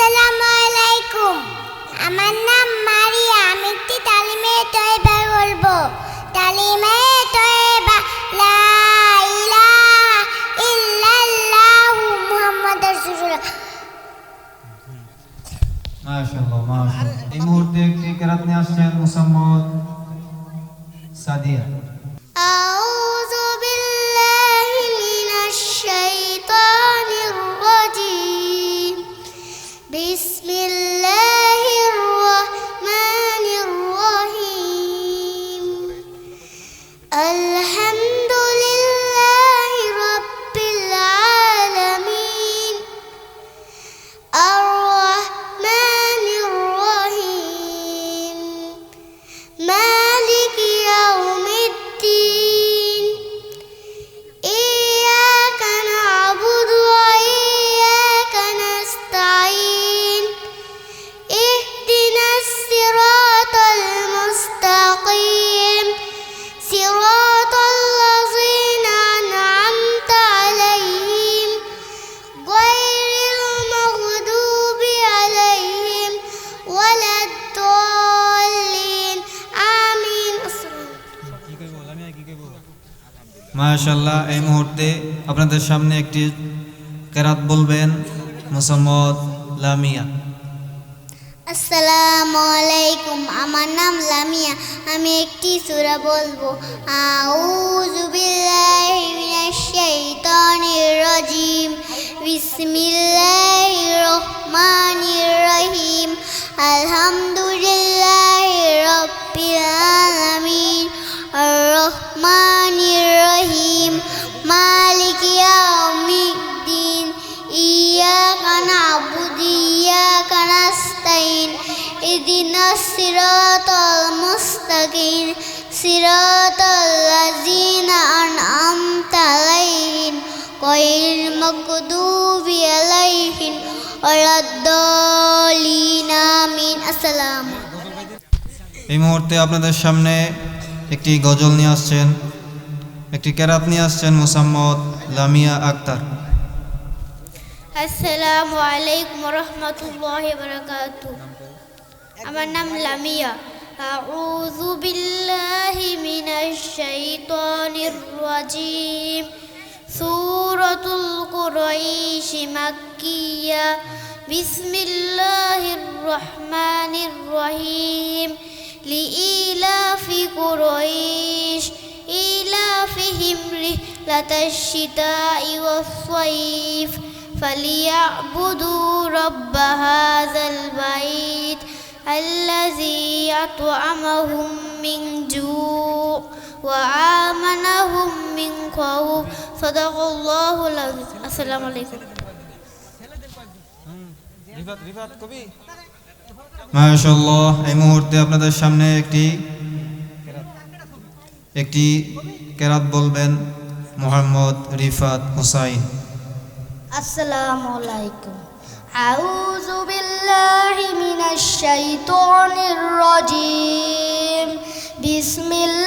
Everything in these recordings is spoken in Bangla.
আসসালামু আমার নাম মারিয়া, আমি একটি তালিমে তয়বা বলব তালিমে তয়বা লা মাশাআল্লাহ মাশাআল্লাহ। এই মুহূর্তে কেরাত নিয়ে আসছেন? মুসাম্মদ সাদিয়া। আপনাদের সামনে একটি কেরাত বলবেন, মুসাম্মদ লামিয়া। আসসালামু আলাইকুম, আমার নাম লামিয়া, আমি একটি সূরা বলব। আউযু বিল্লাহি মিনাশ শাইতানির রাজিম। বিসমিল্লাহির রহমানির রহিম। আলহামদুলিল্লাহি রাব্বিল আলামিন। আর রহমানির রহিম। মালিক ইয়াউমিদ্দিন ইyyaka na'budu iyyaka nasta'in اهدنا الصراط المستقيم صراط الذين أنعمت عليهم غير المغضوب عليهم ولا الضالين آمين السلام এই মুহূর্তে আপনাদের সামনে একটি গজল নিয়ে আসছেন একটি কেরাত নিয়ে আসছেন মুসাম্মদ লামিয়া আক্তার আসসালামু আলাইকুম রহমতুল্লাহ বরকাত আমার নাম লামিয়া أعوذ بالله من الشيطان الرجيم سورة القريش مكية بسم الله الرحمن الرحيم لإيلاف قريش رحلة الشتاء والصيف فليعبدوا رب هذا البيت الذي أطعمهم من جوع وآمنهم من خوف صدق الله العظيم السلام عليكم মাশাআল্লাহ এই মুহূর্তে আপনাদের সামনে একটি একটি কেরাত বলবেন মোহাম্মদ রিফাত হোসাইন। আসসালামু আলাইকুম আউযু বিল্লাহি মিনাশ শাইতানির রাজিম। বিসমিল্লাহ।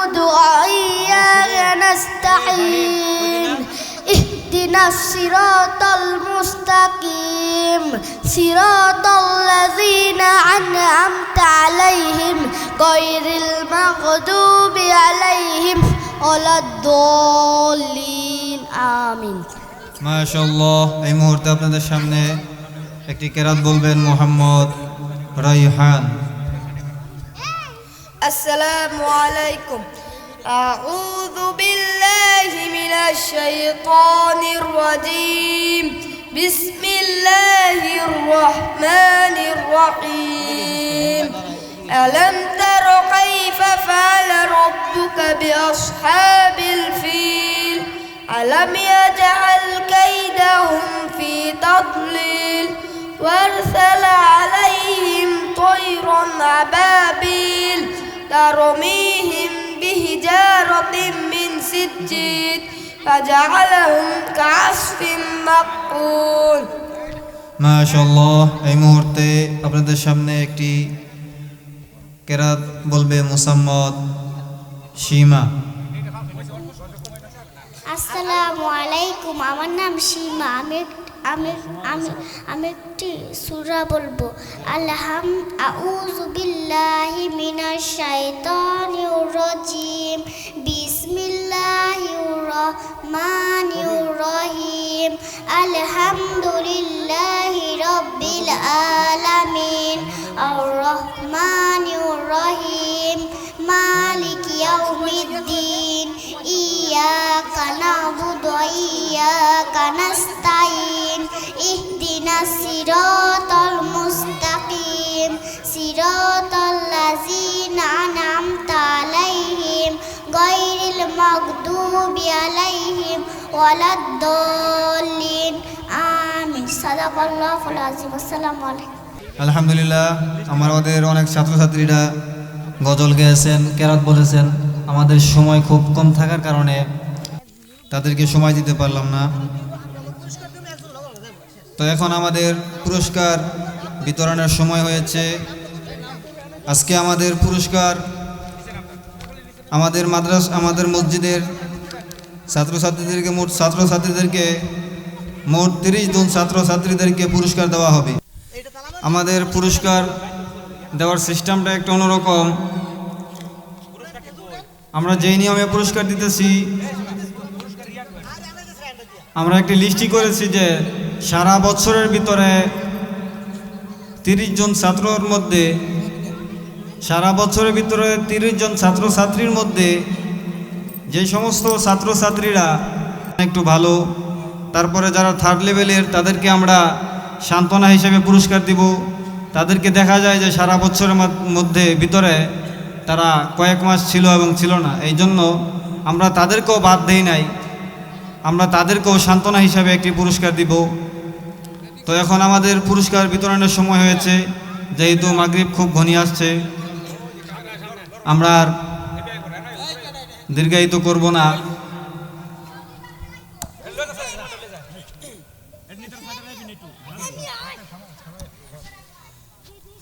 نعبد وإياك نستعين اهدنا الصراط المستقيم صراط الذين أنعمت عليهم غير المغضوب عليهم ولا الضالين آمين মাশাআল্লাহ এই মুহূর্তে আপনাদের সামনে একটি কেরাত বলবেন মোহাম্মদ রাইহান السلام عليكم. أعوذ بالله من الشيطان الرجيم. بسم الله الرحمن الرحيم. ألم تر كيف فعل ربك بأصحاب الفيل؟ ألم يجعل كيدهم في تضليل؟ وأرسل عليهم طيرا أبابيل ترميهم بحجارة من سجيل فجعلهم كعصف مأكول মাশাল্লাহ এই মুহূর্তে আপনাদের সামনে একটি কেরাত বলবে মুসাম্মদ সীমা আসসালামু আলাইকুম আমার নাম সীমা আমি এক- আমি আমি আমি একটি সুরা বলব। আলহাম, আউযু বিল্লাহি মিনাশ শাইতানির রাজিম। বিসমিল্লাহির রহমানির রহিম। আলহামদুলিল্লাহি রাব্বিল আলামিন। আর রহমানির রহিম। মালিক ইয়াউমিদ্দিন। ইয়াকা নাবুদু, ইয়াকা নাস্তাইন الصراط المستقيم صراط الذين أنعمت عليهم غير المغضوب عليهم ولا الضالين آمين صدق الله العظيم السلام عليكم আলহামদুলিল্লাহ আমাদের অনেক ছাত্রছাত্রীরা গজল গেয়েছেন কেরাত বলেছেন আমাদের সময় খুব কম থাকার কারণে তাদেরকে সময় দিতে পারলাম না তো এখন আমাদের পুরস্কার বিতরণের সময় হয়েছে। আজকে আমাদের পুরস্কার আমাদের মাদ্রাস আমাদের মসজিদের ছাত্রছাত্রীদেরকে মোট ছাত্রছাত্রীদেরকে মোট তিরিশ জন ছাত্রছাত্রীদেরকে পুরস্কার দেওয়া হবে। আমাদের পুরস্কার দেওয়ার সিস্টেমটা একটু অন্যরকম। আমরা যেই নিয়মে পুরস্কার দিতেছি, আমরা একটি লিস্টই করেছি যে সারা বছরের ভিতরে তিরিশ জন ছাত্রর মধ্যে, সারা বছরের ভিতরে তিরিশ জন ছাত্রছাত্রীর মধ্যে যে সমস্ত ছাত্রছাত্রীরা একটু ভালো, তারপরে যারা থার্ড লেভেলের তাদেরকে আমরা সান্ত্বনা হিসেবে পুরস্কার দিব। তাদেরকে দেখা যায় যে সারা বছরের মধ্যে ভিতরে তারা কয়েক মাস ছিল এবং ছিল না। এই জন্য আমরা তাদেরকেও বাদ দেই নাই। আমরা তাদেরকেও সান্ত্বনা হিসাবে একটি পুরস্কার দিব। তো এখন আমাদের পুরস্কার বিতরণের সময় হয়েছে, যেহেতু মাগরিব খুব ঘনিয়ে আসছে। আমরা আর দীর্ঘায়িত করব না।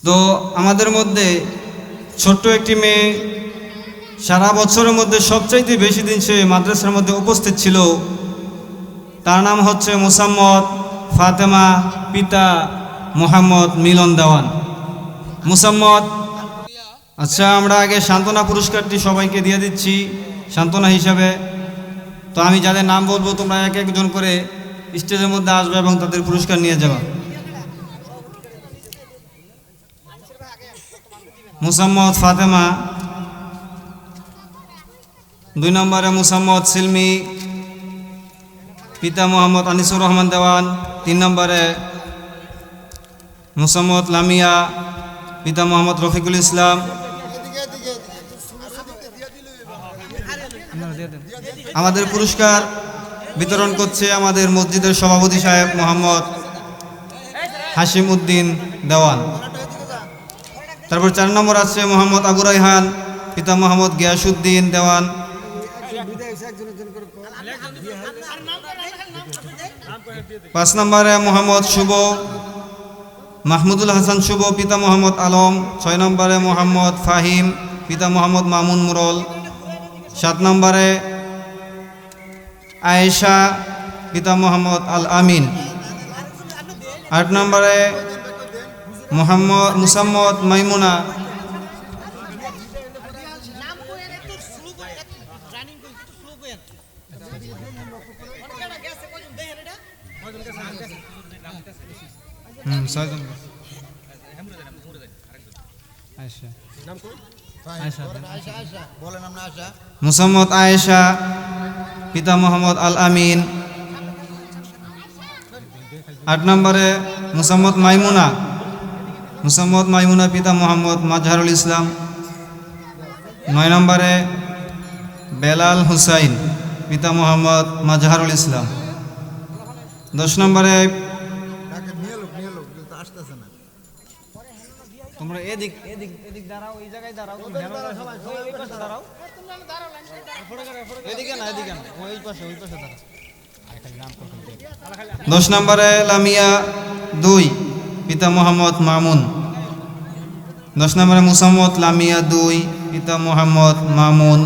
তো আমাদের মধ্যে ছোট্ট একটি মেয়ে, সারা বছরের মধ্যে সবচাইতে বেশি দিন সে মাদ্রাসার মধ্যে উপস্থিত ছিল। তার নাম হচ্ছে মুসাম্মদ ফাতেমা পিতা মোহাম্মদ মিলন দেওয়ান। মুসাম্মদ আচ্ছা আমরা আগে সান্ত্বনা পুরস্কারটি সবাইকে দিয়ে দিচ্ছি, সান্ত্বনা হিসাবে। তো আমি যাদের নাম বলব, তোমরা এক একজন করে স্টেজের মধ্যে আসবে এবং তাদের পুরস্কার নিয়ে যাবা। মুসাম্মদ ফাতেমা। দুই নম্বরে মুসাম্মদ সিলমি পিতা মোহাম্মদ আনিসুর রহমান দেওয়ান, তিন নম্বরে মুসাম্মদ লামিয়া, পিতা মোহাম্মদ রফিকুল ইসলাম। আমাদের পুরস্কার বিতরণ করছে আমাদের মসজিদের সভাপতি সাহেব মোহাম্মদ হাসিম উদ্দিন দেওয়ান। তারপর চার নম্বর আছে মোহাম্মদ আবু রাইহান পিতা মোহাম্মদ গিয়াসুদ্দিন দেওয়ান। পাঁচ নম্বরে মোহাম্মদ শুভ, মাহমুদুল হাসান শুভ, পিতা মোহাম্মদ আলম। ছয় নম্বরে মোহাম্মদ ফাহিম, পিতা মোহাম্মদ মামুন মুরল। সাত নম্বরে আয়েশা, পিতা মোহাম্মদ আল আমিন। আট নম্বরে মোহাম্মদ মুসাম্মদ মাইমুনা। মুসাম্মদ আয়েশা, পিতা মোহাম্মদ আল আমিন আট নম্বরে মুসম্মদ মাইমুনা। মুসাম্মদ মাইমুনা, পিতা মোহাম্মদ মাজহারুল ইসলাম। নয় নম্বরে বেলাল হুসাইন, পিতা মোহাম্মদ মাজহারুল ইসলাম। দশ নম্বরে তোমরা এদিক এদিক এদিক দাঁড়াও এই জায়গায় দাঁড়াও ওই পাশে দাঁড়াও। এদিকে না এদিকে না। ওই পাশে ওই পাশে দাঁড়া দশ নম্বরে লামিয়া দুই পিতা মোহাম্মদ মামুন। দশ নম্বরে মুসাম্মদ লামিয়া দুই পিতা মোহাম্মদ মামুন।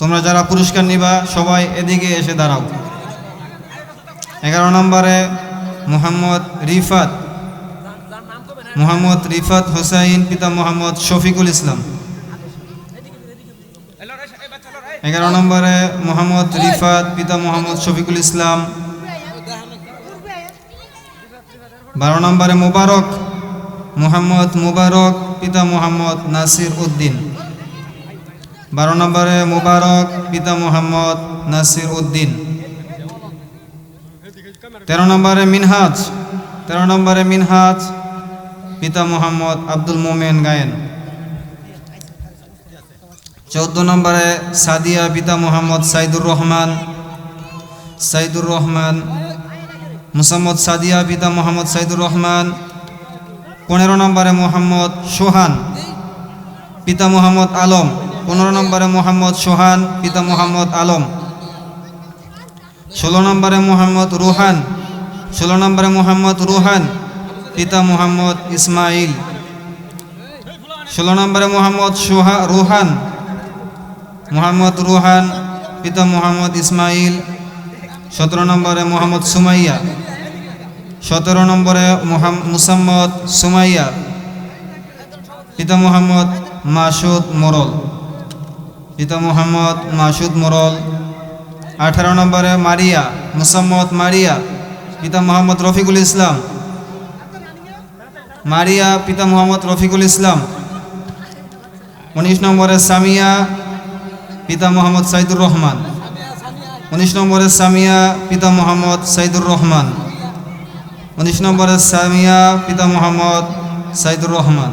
তোমরা যারা পুরস্কার নিবা, সবাই এদিকে এসে দাঁড়াও। এগারো নম্বরে মোহাম্মদ রিফাত। মোহাম্মদ রিফাত হোসাইন, পিতা মোহাম্মদ শফিকুল ইসলাম। এগারো নম্বরে মোহাম্মদ রিফাত, পিতা মোহাম্মদ শফিকুল ইসলাম। বারো নম্বরে মুবারক, মোহাম্মদ মুবারক, পিতা মোহাম্মদ নাসির উদ্দিন। বারো নম্বরে মুবারক পিতা মোহাম্মদ নাসির উদ্দিন। তেরো নম্বরে মিনহাজ, তেরো নম্বরে মিনহাজ পিতা মোহাম্মদ আব্দুল মোমেন গায়েন। চৌদ্দ নম্বরে সাদিয়া পিতা মোহাম্মদ সাইদুর রহমান সাইদুর রহমান, মুসাম্মদ সাদিয়া পিতা মোহাম্মদ সাইদুর রহমান, পনেরো নম্বরে মোহাম্মদ সোহান, পিতা মোহাম্মদ আলম। পনেরো নম্বরে মোহাম্মদ সোহান, পিতা মোহাম্মদ আলম। ষোলো নম্বরে মোহাম্মদ রুহান, ষোলো নম্বরে মোহাম্মদ রুহান, পিতা মোহাম্মদ ইসমাইল। ষোলো নম্বরে মোহাম্মদ সোহা, রুহান, মোহাম্মদ রুহান, পিতা মোহাম্মদ ইসমাইল। সতেরো নম্বরে মোহাম্মদ সুমাইয়া, সতেরো নম্বরে মুসাম্মদ সুমাইয়া, পিতা মোহাম্মদ মাসুদ মোরল। পিতা মোহাম্মদ মাসুদ মোরল। আঠারো নম্বরে মারিয়া, মুসাম্মদ মারিয়া, পিতা মোহাম্মদ রফিকুল ইসলাম। মারিয়া, পিতা মোহাম্মদ রফিকুল ইসলাম। উনিশ নম্বরে সামিয়া, পিতা মোহাম্মদ সাইদুর রহমান। উনিশ নম্বরে সামিয়া, পিতা মোহাম্মদ সাইদুর রহমান। উনিশ নম্বরে সামিয়া, পিতা মোহাম্মদ সাইদুর রহমান।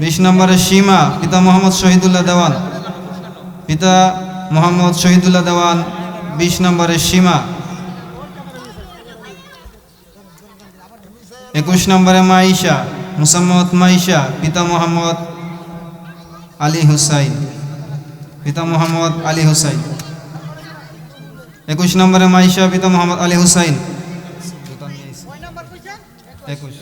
বিশ নম্বরে সীমা, পিতা মোহাম্মদ শহীদুল্লাহ দেওয়ান। পিতা মোহাম্মদ শহীদুল্লাহ দেওয়ান বিশ নম্বরের সীমা। একুশ নম্বরে মাইশা মুসাম্মদ মাইশা পিতা মোহাম্মদ আলী হুসাইন। পিতা মোহাম্মদ আলী হুসাইন। একুশ নম্বরে মাইশা পিতা মোহাম্মদ আলী হুসাইন। একুশ।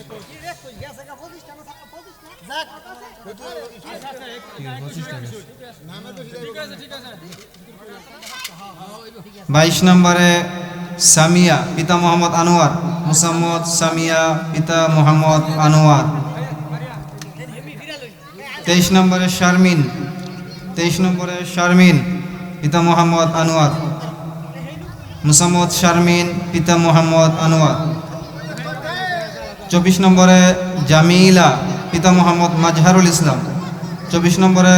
বাইশ নম্বরে সামিয়া, পিতা মোহাম্মদ আনোয়ার, মুসাম্মদ সামিয়া, পিতা মোহাম্মদ আনোয়ার। তেইশ নম্বরে শারমিন, তেইশ নম্বরে শারমিন, পিতা মোহাম্মদ আনোয়ার। মুসাম্মদ শারমিন, পিতা মোহাম্মদ আনোয়ার। চব্বিশ নম্বরে জামিলা, পিতা মোহাম্মদ মাজহারুল ইসলাম। চব্বিশ নম্বরে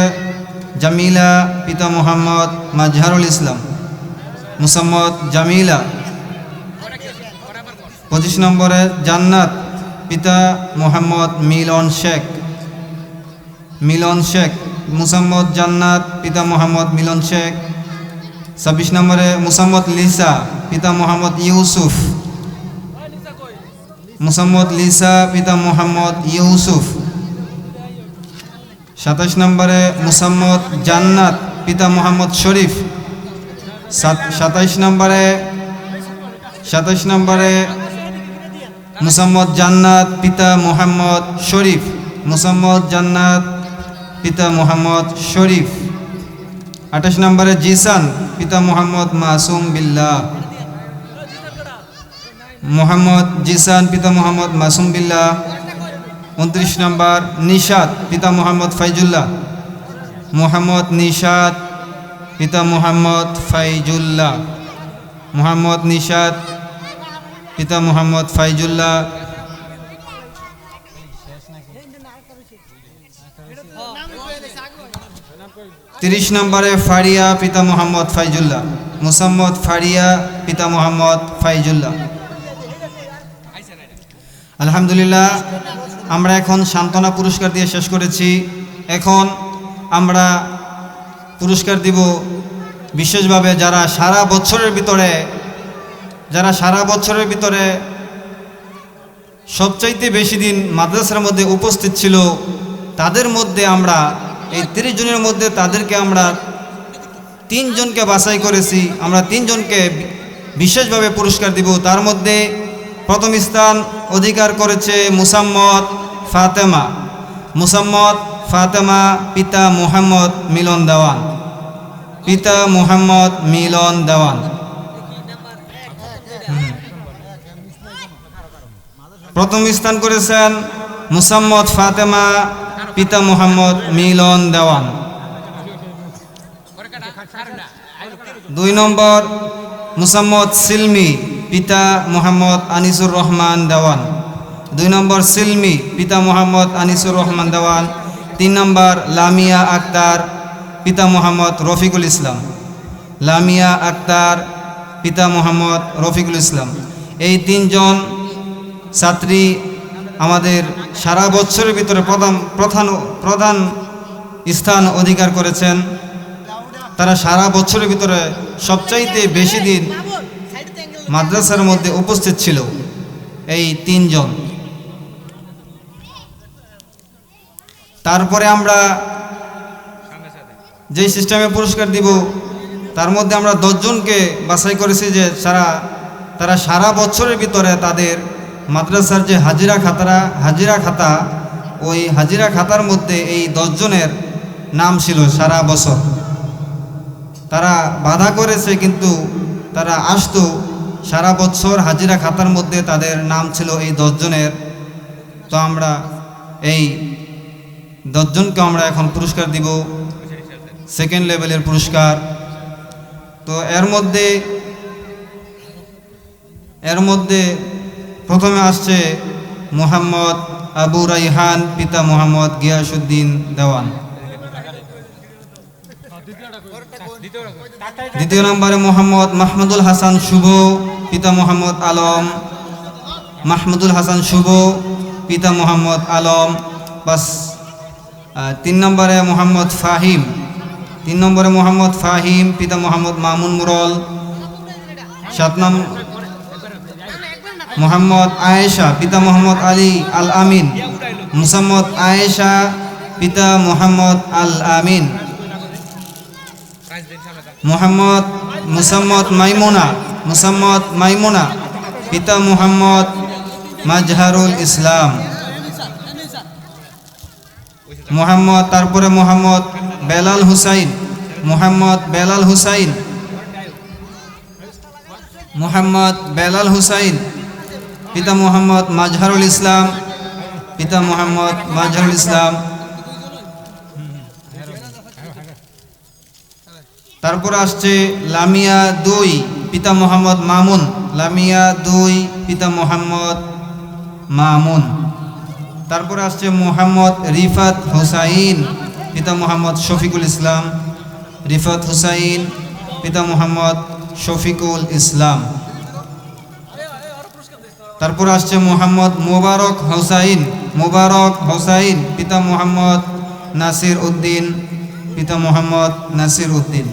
জামিলা পিতা মোহাম্মদ মাজহারুল ইসলাম। মুসাম্মদ জামিলা। পঁচিশ নম্বরে জান্নাত পিতা মোহাম্মদ মিলন শেখ। মিলন শেখ। মুসাম্মদ জান্নাত পিতা মোহাম্মদ মিলন শেখ। ছাব্বিশ নম্বরে মুসাম্মদ লিসা পিতা মোহাম্মদ ইউসুফ। মুসাম্মদ লিসা পিতা মোহাম্মদ ইউসুফ। সাতাশ নম্বরে মুসাম্মদ জান্নাত, পিতা মোহাম্মদ শরীফ। সাত- সাতাইশ নম্বরে সাতাইশ নম্বরে মুসাম্মদ জান্নাত, পিতা মোহাম্মদ শরীফ। মুসাম্মদ জান্নাত, পিতা মোহাম্মদ শরীফ। আঠাশ নম্বরে জিসান, পিতা মোহাম্মদ মাসুম বিল্লাহ। মোহাম্মদ জিসান, পিতা মোহাম্মদ মাসুম বিল্লাহ। উনত্রিশ নম্বর নিশাদ পিতা মোহাম্মদ ফাইজুল্লাহ। মোহাম্মদ নিশাদ পিতা মোহাম্মদ ফাইজুল্লাহ। মোহাম্মদ নিশাদ পিতা মোহাম্মদ ফাইজুল্লাহ। তিরিশ নম্বরে ফারিয়া, পিতা মোহাম্মদ ফাইজুল্লাহ। মুসাম্মদ ফারিয়া, পিতা মোহাম্মদ ফাইজুল্লাহ। আলহামদুলিল্লাহ। আমরা এখন সান্ত্বনা পুরস্কার দিয়ে শেষ করেছি। এখন আমরা পুরস্কার দিব বিশেষভাবে যারা সারা বছরের ভিতরে, যারা সারা বছরের ভিতরে সবচাইতে বেশি দিন মাদ্রাসার মধ্যে উপস্থিত ছিল, তাদের মধ্যে আমরা এই তিরিশ জনের মধ্যে তাদেরকে আমরা তিনজনকে বাছাই করেছি। আমরা তিনজনকে বিশেষভাবে পুরস্কার দিব। তার মধ্যে প্রথম স্থান অধিকার করেছে মুসাম্মদ ফাতেমা। মুসাম্মদ ফাতেমা পিতা মুহাম্মদ মিলন দেওয়ান। পিতা মুহাম্মদ মিলন দেওয়ান। প্রথম স্থান করেছেন মুসাম্মদ ফাতেমা পিতা মুহাম্মদ মিলন দেওয়ান। দুই নম্বর মুসাম্মদ সিলমি। পিতা মোহাম্মদ আনিসুর রহমান দেওয়ান। দুই নম্বর সিলমি পিতা মোহাম্মদ আনিসুর রহমান দেওয়ান। তিন নম্বর লামিয়া আক্তার পিতা মোহাম্মদ রফিকুল ইসলাম। লামিয়া আক্তার পিতা মোহাম্মদ রফিকুল ইসলাম। এই তিনজন ছাত্রী আমাদের সারা বছরের ভিতরে প্রধান প্রধান প্রধান স্থান অধিকার করেছেন। তারা সারা বছরের ভিতরে সবচাইতে বেশি দিন মাদ্রাসার মধ্যে উপস্থিত ছিল এই তিনজন। তারপরে আমরা যেই সিস্টেমে পুরস্কার দিব, তার মধ্যে আমরা দশজনকে বাছাই করেছি যে সারা, তারা সারা বছরের ভিতরে তাদের মাদ্রাসার যে হাজিরা খাতারা, হাজিরা খাতা, ওই হাজিরা খাতার মধ্যে এই দশজনের নাম ছিল সারা বছর। তারা বাধা করেছে, কিন্তু তারা আসতো সারা বছর হাজিরা খাতার মধ্যে তাদের নাম ছিল এই দশজনের। তো আমরা এই দশজনকে আমরা এখন পুরস্কার দিব। সেকেন্ড লেভেলের পুরস্কার। তো এর মধ্যে এর মধ্যে প্রথমে আসছে মোহাম্মদ আবু রাইহান, পিতা মোহাম্মদ গিয়াসুদ্দিন দেওয়ান। দ্বিতীয় নম্বরে মোহাম্মদ মাহমুদুল হাসান শুভ। পিতা মোহাম্মদ আলম, মাহমুদুল হাসান শুভ, পিতা মোহাম্মদ আলম, বাস তিন নম্বরে মোহাম্মদ ফাহিম, তিন নম্বরে মোহাম্মদ ফাহিম, পিতা মোহাম্মদ মামুন মুরল, সাত নম্বর মোহাম্মদ আয়েশা, পিতা মোহাম্মদ আলী আল আমিন মুসাম্মদ আয়েশা, পিতা মোহাম্মদ আল আমিন মোহাম্মদ মুসাম্মদ মাইমুনা মুসাম্মদ মাইমুনা, পিতা মোহাম্মদ মাজহারুল ইসলাম। মোহাম্মদ, তারপরে মোহাম্মদ বেলাল হুসাইন, মোহাম্মদ বেলাল হুসাইন। মোহাম্মদ বেলাল হুসাইন, পিতা মোহাম্মদ মাজহারুল ইসলাম, পিতা মোহাম্মদ মাজহারুল ইসলাম। তারপর আসছে লামিয়া দুই পিতা মোহাম্মদ মামুন, লামিয়া দুই, পিতা মোহাম্মদ মামুন। তারপরে আসছে মোহাম্মদ রিফাত হুসাইন, পিতা মোহাম্মদ শফিকুল ইসলাম। রিফাত হুসাইন, পিতা মোহাম্মদ শফিকুল ইসলাম। তারপর আসছে মোহাম্মদ মোবারক হোসাইন মোবারক হোসাইন, পিতা মোহাম্মদ নাসির উদ্দিন, পিতা মোহাম্মদ নাসির উদ্দিন।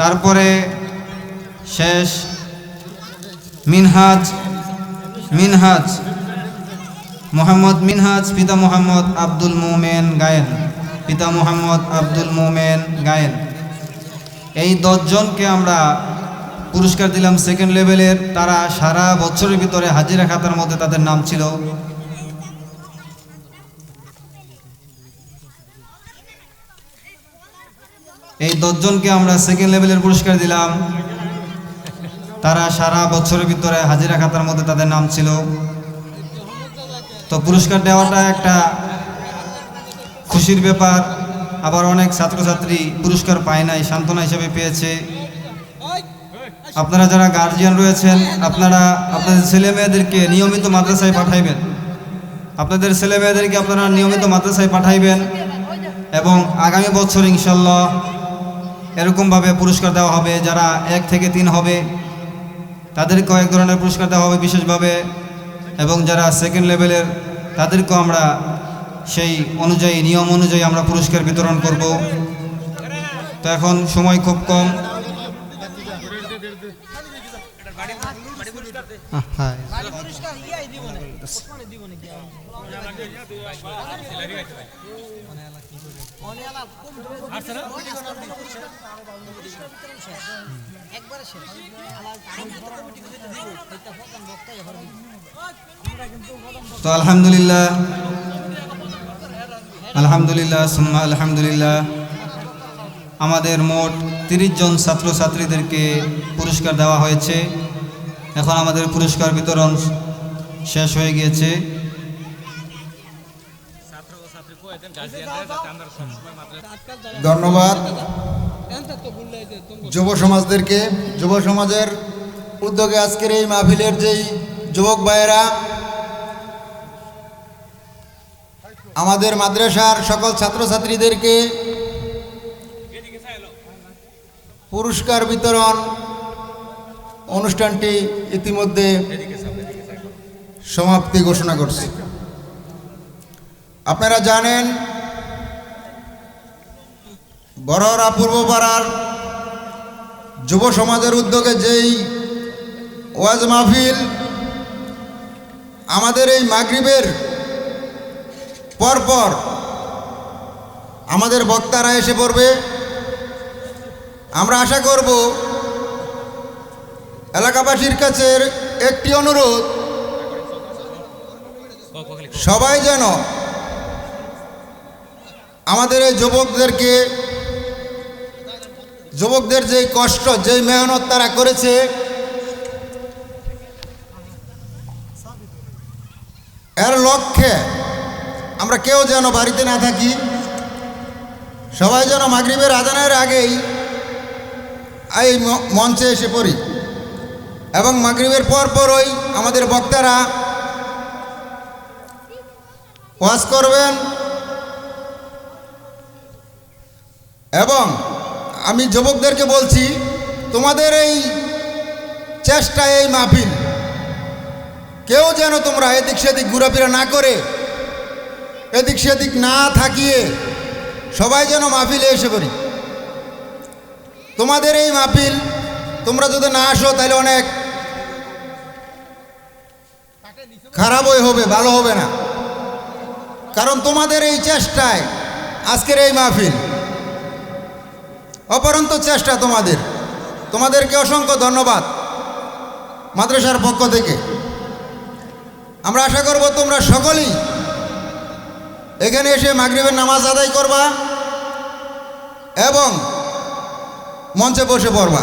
তারপরে শেষ। মিনহাজ মিনহাজ, মোহাম্মদ মিনহাজ, পিতা মোহাম্মদ আব্দুল মোমেন গায়েন, পিতা মোহাম্মদ আব্দুল মোমেন গায়েন। এই দশজনকে আমরা পুরস্কার দিলাম সেকেন্ড লেভেলের তারা সারা বছরের ভিতরে হাজিরা খাতার মধ্যে তাদের নাম ছিল। এই দশজনকে আমরা সেকেন্ড লেভেলের পুরস্কার দিলাম। তারা সারা বছরের ভিতরে হাজিরা খাতার মধ্যে তাদের নাম ছিল। তো পুরস্কার দেওয়াটা একটা খুশির ব্যাপার। আবার অনেক ছাত্রছাত্রী পুরস্কার পায় নাই, সান্ত্বনা হিসেবে পেয়েছে। আপনারা যারা গার্জিয়ান রয়েছেন, আপনারা আপনাদের ছেলে মেয়েদেরকে নিয়মিত মাদ্রাসায় পাঠাইবেন। আপনাদের ছেলে মেয়েদেরকে আপনারা নিয়মিত মাদ্রাসায় পাঠাইবেন এবং আগামী বছর ইনশাল্লাহ এরকমভাবে পুরস্কার দেওয়া হবে, যারা এক থেকে তিন হবে। তাদেরকেও এক ধরনের পুরস্কার দেওয়া হবে বিশেষভাবে এবং যারা সেকেন্ড লেভেলের তাদেরকেও আমরা সেই অনুযায়ী, নিয়ম অনুযায়ী আমরা পুরস্কার বিতরণ করব। তো এখন সময় খুব কম। তো আলহামদুলিল্লাহ। আলহামদুলিল্লাহ সুম্মা আলহামদুলিল্লাহ। আমাদের মোট তিরিশ জন ছাত্রছাত্রীদেরকে পুরস্কার দেওয়া হয়েছে। এখন আমাদের পুরস্কার বিতরণ শেষ হয়ে গিয়েছে। ধন্যবাদ। যুব সমাজদেরকে যুব সমাজের উদ্যোগে আজকের এই মাহফিলের যেই যুবক ভাইয়েরা আমাদের মাদ্রাসার সকল ছাত্রছাত্রীদেরকে পুরস্কার বিতরণ অনুষ্ঠানটি ইতিমধ্যে সমাপ্তি ঘোষণা করছে। আপনারা জানেন, বড়রা পূর্বপাড়ার যুব সমাজের উদ্যোগে যেই ওয়াজ মাহফিল, আমাদের এই মাগরিবের পরপর আমাদের বক্তারা এসে পড়বে। আমরা আশা করব এলাকাবাসীর কাছে একটি অনুরোধ, সবাই যেন আমাদের এই যুবকদেরকে, যুবকদের যেই কষ্ট, যেই মেহনত তারা করেছে, এর লক্ষ্যে আমরা কেউ যেন বাড়িতে না থাকি। সবাই যেন মাগরিবের আজানের আগেই এই মঞ্চে এসে পড়ি। এবং মাগরিবের পর পরই আমাদের বক্তারা ওয়াজ করবেন এবং আমি যুবকদেরকে বলছি, তোমাদের এই চেষ্টা এই মাহফিল, কেউ যেন তোমরা এদিক সেদিক ঘোরাফেরা না করে, এদিক সেদিক না থাকিয়ে সবাই যেন মাহফিলে এসে পড়ি। তোমাদের এই মাহফিল, তোমরা যদি না আসো, তাহলে অনেক খারাপই হবে, ভালো হবে না। কারণ তোমাদের এই চেষ্টায় আজকের এই মাহফিল। অপরন্ত চেষ্টা তোমাদের। তোমাদেরকে অসংখ্য ধন্যবাদ মাদ্রাসার পক্ষ থেকে। আমরা আশা করব তোমরা সকলেই এখানে এসে মাগরীবের নামাজ আদায় করবা এবং মঞ্চে বসে পড়বা।